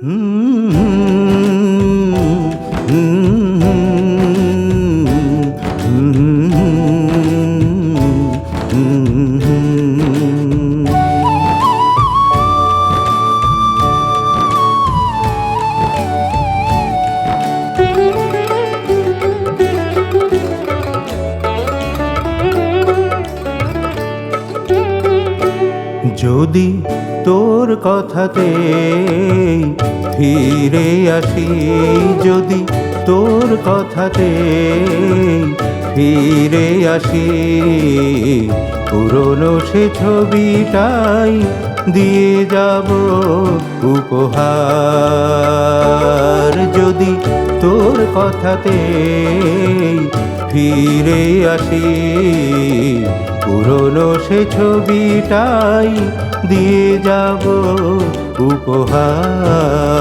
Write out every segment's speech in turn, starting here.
যদি তোর কথাতে ফিরে আসি। যদি তোর কথাতে ফিরে আসি, পুরনো সে ছবিটাই দিয়ে যাব উপহার। যদি তোর কথাতে ফিরে আসি পুরনো সে ছবিটাই দিয়ে যাব উপহার।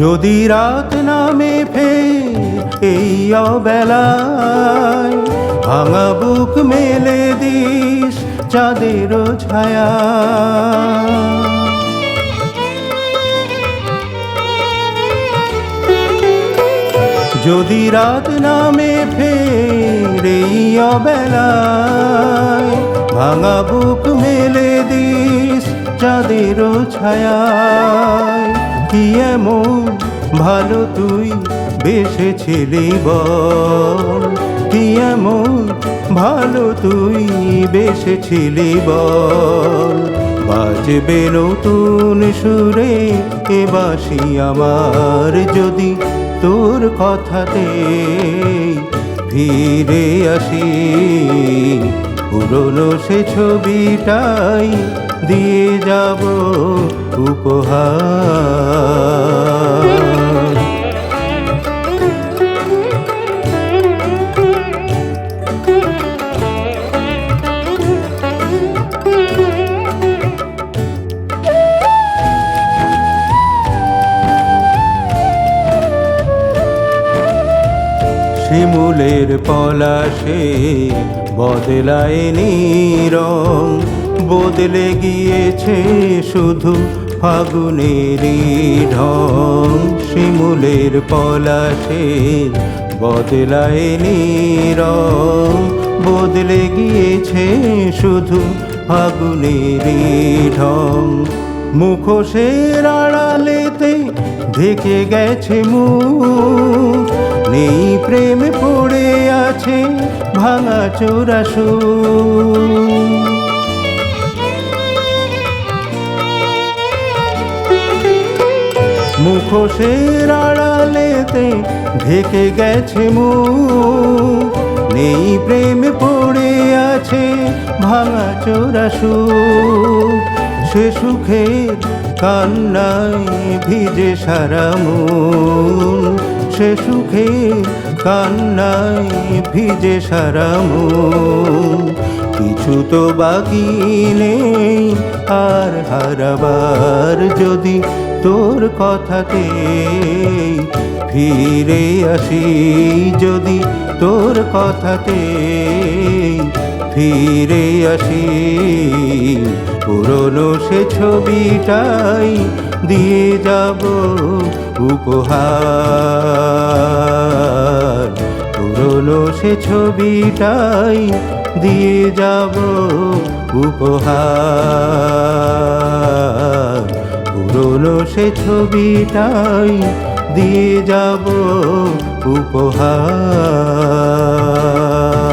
যদি রাত নামে ফের এই অবেলায় ভাঙা বুক মেলে দিস চাঁদের ছায়া। যদি রাত নামে ফের এই অবেলায় ভাঙা বুক মেলে দিস চাঁদের ছায়ায়। কি এমন ভালো তুই বেসেছিলি বল? কি এমন ভালো তুই বেসেছিলি বল? বাজবে নতুন সুরে এ বাসি আমার যদি তোর কথাতে ফিরে আসি। পুরনো সে ছবিটাই দিয়ে যাব উপহার। শিমুলের পলাশে বদলায়নি রং বদলে গিয়েছে শুধু ফাগুনেরই ঢং। শিমুলের পলাশে বদলায়নি রং বদলে গিয়েছে শুধু ফাগুনেরই ঢং। মুখোশের আড়ালেতে ঢেকে গেছে মুখ। নেই প্রেম পড়ে আছে ভাঙা চোরাসু মুখোশের আড়ালেতে ঢেকে গেছে মু নেই প্রেম পড়ে আছে ভাঙা চোরাসু সে সুখের কান্নায় ভিজে সারা মন সে সুখে কান্নায় ভিজে সারা কিছু তো বাকি নেই, আর হারাবার যদি তোর কথাতে ফিরে আসি, যদি তোর কথাতে ফিরে আসি, পুরনো সে ছবিটাই দিয়ে যাব উপহার। পুরনো সে ছবিটাই দিয়ে যাব উপহার। পুরনো সে ছবিটাই দিয়ে যাব উপহার।